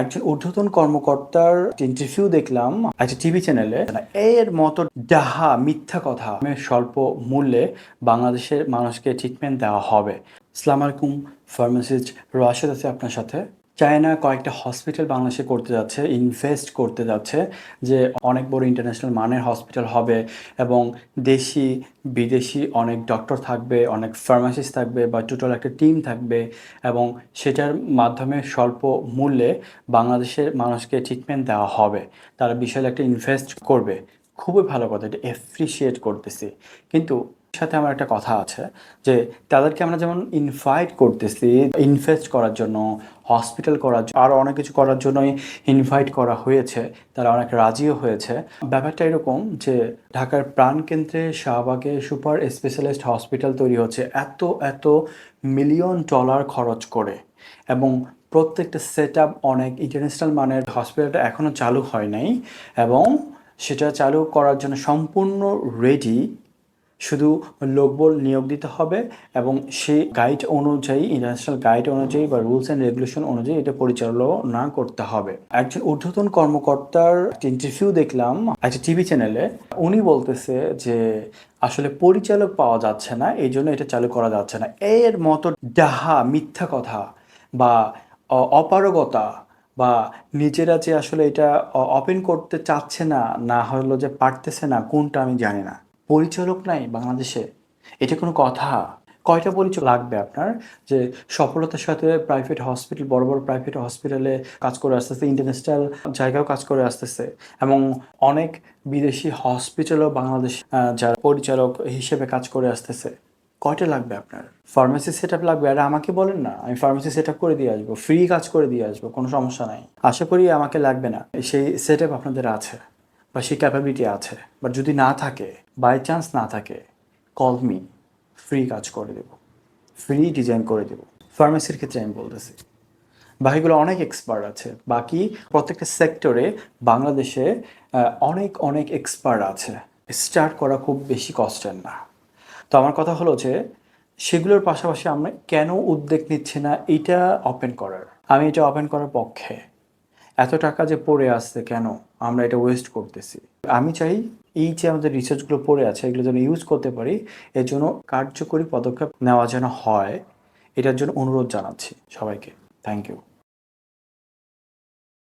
একজন ঊর্ধ্বতন কর্মকর্তার ইন্টারভিউ দেখলাম একটা টিভি চ্যানেলে এর মতো ডাহা, মিথ্যা কথা স্বল্প মূল্যে বাংলাদেশের মানুষকে ট্রিটমেন্ট দেওয়া হবে। সালাম আলাইকুম ফার্মাসিস্ট রাশেদ আছে আপনার সাথে। চায়না কয়েকটা হসপিটাল বাংলাদেশে করতে যাচ্ছে ইনভেস্ট করতে যাচ্ছে, যে অনেক বড় ইন্টারন্যাশনাল মানের হসপিটাল হবে এবং দেশি, বিদেশি অনেক ডক্টর থাকবে, অনেক ফার্মাসিস্ট থাকবে বা টোটাল একটা টিম থাকবে এবং সেটার মাধ্যমে স্বল্প মূল্যে বাংলাদেশের মানুষকে ট্রিটমেন্ট দেওয়া হবে। তারা বিশাল একটা ইনভেস্ট করবে। খুবই ভালো কথা, এটা এপ্রিসিয়েট করতেছি। কিন্তু সাথে আমার একটা কথা আছে যে তাদেরকে আমরা যেমন ইনভাইট করতেছি ইনভেস্ট করার জন্য হসপিটাল করার আরও অনেক কিছু করার জন্যই ইনভাইট করা হয়েছে, তারা অনেক রাজিও হয়েছে। ব্যাপারটা এরকম যে ঢাকার প্রাণকেন্দ্রে শাহবাগে সুপার স্পেশালিস্ট হসপিটাল তৈরি হচ্ছে, এত এত মিলিয়ন ডলার খরচ করে এবং প্রত্যেকটা সেট অনেক ইন্টারন্যাশনাল মানের হসপিটালটা এখনও চালু হয় নাই এবং সেটা চালু করার জন্য সম্পূর্ণ রেডি শুধু লোকবল নিয়োগ দিতে হবে এবং সেই গাইড অনুযায়ী ইন্টারন্যাশনাল গাইড অনুযায়ী বা রুলস অ্যান্ড রেগুলেশন অনুযায়ী এটা পরিচালনা করতে হবে। একজন ঊর্ধ্বতন কর্মকর্তার ইন্টারভিউ দেখলাম একটা টিভি চ্যানেলে উনি বলতেছে যে, আসলে পরিচালক পাওয়া যাচ্ছে না এই জন্য এটা চালু করা যাচ্ছে না। এর মতো ডাহা, মিথ্যা কথা বা অপারগতা বা নিজেরা যে আসলে এটা ওপেন করতে চাচ্ছে না না হলো যে পারতেছে না, কোনটা আমি জানি না। পরিচালক নাই বাংলাদেশে? এটা কোনো কথা? কয়টা পরিচয় লাগবে আপনার? যে সফলতার সাথে প্রাইভেট হসপিটাল বড় বড় প্রাইভেট হসপিটালে কাজ করে আসতেছে ইন্টারন্যাশনাল জায়গাও কাজ করে আসতেছে এবং অনেক বিদেশি হসপিটালও বাংলাদেশ যারা পরিচালক হিসেবে কাজ করে আসতেছে। কয়টা লাগবে আপনার? ফার্মেসি সেট আপ লাগবে? আর আমাকে বলেন না, আমি ফার্মেসি সেট আপ করে দিয়ে আসব ফ্রি কাজ করে দিয়ে আসব, কোনো সমস্যা নাই। আশা করি আমাকে লাগবে না, সেই সেট আপ আপনাদের আছে। বা সেই ক্যাপাবিলিটি আছে। বাট যদি না থাকে বাই চান্স না থাকে কল মি ফ্রি কাজ করে দেব। ফ্রি ডিজাইন করে দেব। ফার্মেসির ক্ষেত্রে আমি বলতেছি। বাকিগুলো অনেক এক্সপার্ট আছে। বাকি প্রত্যেকটা সেক্টরে বাংলাদেশে অনেক অনেক এক্সপার্ট আছে। স্টার্ট করা খুব বেশি কষ্টের না। তো আমার কথা হলো যে, সেগুলোর পাশাপাশি আমরা কেন উদ্যোগ নিচ্ছি না? এটা ওপেন করার। আমি এটা ওপেন করার পক্ষে। এত টাকা যে পড়ে আসছে কেন? আমরা এটা ওয়েস্ট করতেছি। আমি চাই এই যে আমাদের রিসার্চগুলো পড়ে আছে, এগুলো যেন ইউজ করতে পারি, এর জন্য কার্যকরী পদক্ষেপ নেওয়া যেন হয়, এটার জন্য অনুরোধ জানাচ্ছি সবাইকে। Thank you